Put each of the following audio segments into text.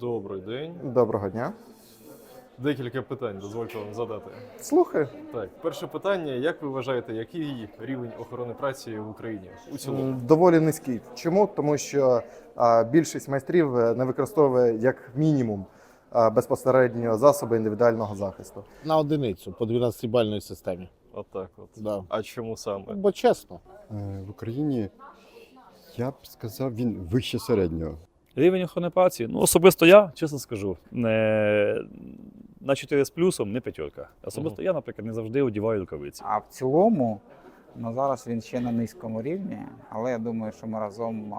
Добрий день. Доброго дня. Декілька питань дозвольте вам задати. Слухай, Так, перше питання: як ви вважаєте, який рівень охорони праці в Україні у цілому? доволі низький. Чому? Тому що а, більшість майстрів е, не використовує як мінімум а, безпосередньо засоби індивідуального захисту. На одиницю по 12-бальної системі. Отак, от. Да. А чому саме? Бо чесно. Е, В Україні я б сказав, він вище середнього. Рівень охорони праці, ну особисто я, чесно скажу, не, на 4 з плюсом, не п'ятерка. Особисто я, наприклад, не завжди одіваю рукавиці. А в цілому, ну зараз він ще на низькому рівні, але я думаю, що ми разом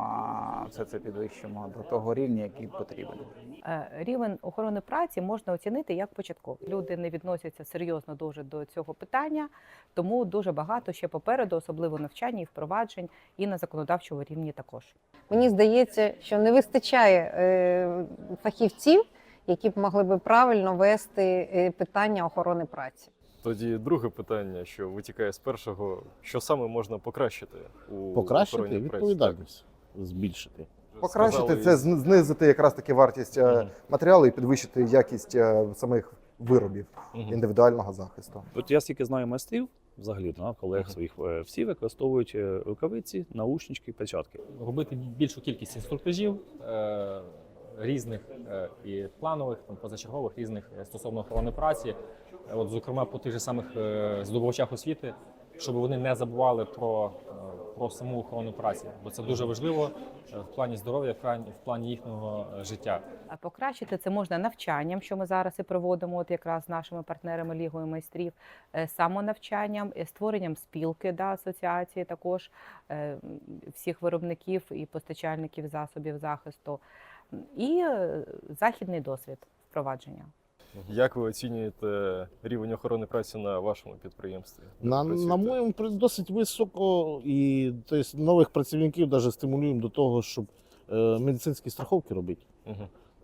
все це підвищимо до того рівня, який потрібен. Е, Рівень охорони праці можна оцінити як початковий. Люди не відносяться серйозно дуже до цього питання, тому дуже багато ще попереду, особливо навчання і впроваджень, і на законодавчому рівні також. Мені здається, що не вистачає е, фахівців, які б могли би правильно вести е, питання охорони праці. Тоді друге питання, що витікає з першого, що саме можна покращити у Покращити відповідальність, збільшити. Покращити сказали, це знизити якраз таки вартість Мгм. матеріалу і підвищити якість е, самих виробів Мгм. індивідуального захисту. От я стільки знаю майстрів, взагалі, да, колег своїх, е, всі використовують рукавиці, наушнички, перчатки. робити більшу кількість інструктажів е, різних е, і планових, там, позачергових різних е, стосовно охорони праці. Е, От, зокрема, по тих же самих здобувачах освіти, щоб вони не забували про, про саму охорону праці, бо це дуже важливо в плані здоров'я, в плані, їхнього життя. А покращити це можна навчанням, що ми зараз і проводимо, от якраз з нашими партнерами Лігою майстрів, самонавчанням, створенням спілки да, асоціації, також всіх виробників і постачальників засобів захисту, і е, західний досвід впровадження. Як ви оцінюєте рівень охорони праці на вашому підприємстві? На, на моєму досить високо, і тобто, нових працівників навіть стимулюємо до того, щоб е, медицинські страховки робити.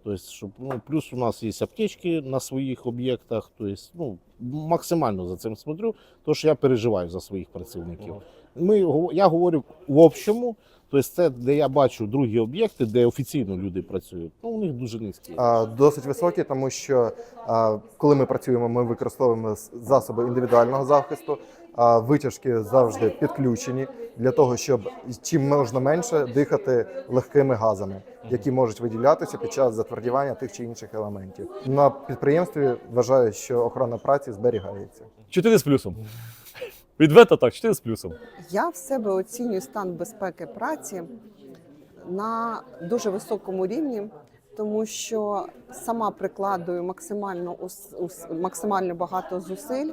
Мгм. Тобто, щоб, ну, плюс у нас є аптечки на своїх об'єктах. Ну, максимально за цим смотрю, тому що я переживаю за своїх працівників. Ми, я говорю в общому, тобто це, де я бачу другі об'єкти, де офіційно люди працюють, ну, у них дуже низькі. А, Досить високі, тому що а, коли ми працюємо, ми використовуємо засоби індивідуального захисту. А витяжки завжди підключені для того, щоб чим можна менше дихати легкими газами, які можуть виділятися під час затвердівання тих чи інших елементів. На підприємстві вважаю, що охорона праці зберігається. 4 з плюсом. Відверто так, 4 з плюсом. Я в себе оцінюю стан безпеки праці на дуже високому рівні, тому що сама прикладую максимально максимально багато зусиль,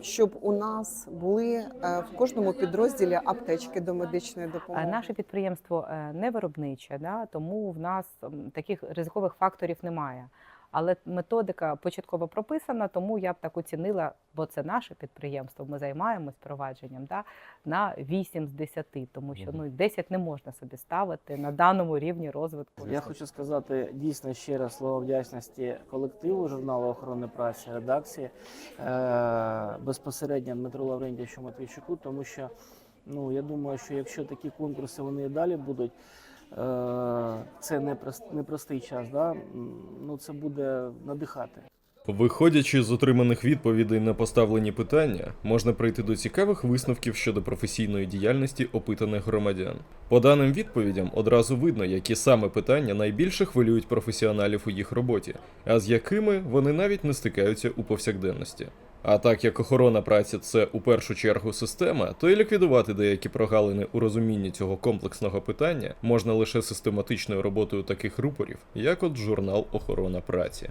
щоб у нас були е, в кожному підрозділі аптечки до медичної допомоги. Наше підприємство е, не виробниче, да, тому в нас таких ризикових факторів немає. Але методика початково прописана, тому я б так оцінила, бо це наше підприємство. Ми займаємось провадженням да, на 8 з 10, тому що ну 10 не можна собі ставити на даному рівні розвитку. Я хочу сказати дійсно ще раз слово вдячності колективу журналу охорони праці, редакції е, безпосередньо Дмитру Лаврентійовичу Матвійчуку, тому що ну я думаю, що якщо такі конкурси вони і далі будуть. Е, Це непростий час, да? ну це буде надихати. Виходячи з отриманих відповідей на поставлені питання, можна прийти до цікавих висновків щодо професійної діяльності опитаних громадян. По даним відповідям одразу видно, які саме питання найбільше хвилюють професіоналів у їх роботі, а з якими вони навіть не стикаються у повсякденності. А так як охорона праці це у першу чергу система, то і ліквідувати деякі прогалини у розумінні цього комплексного питання можна лише систематичною роботою таких рупорів, як от журнал Охорона праці.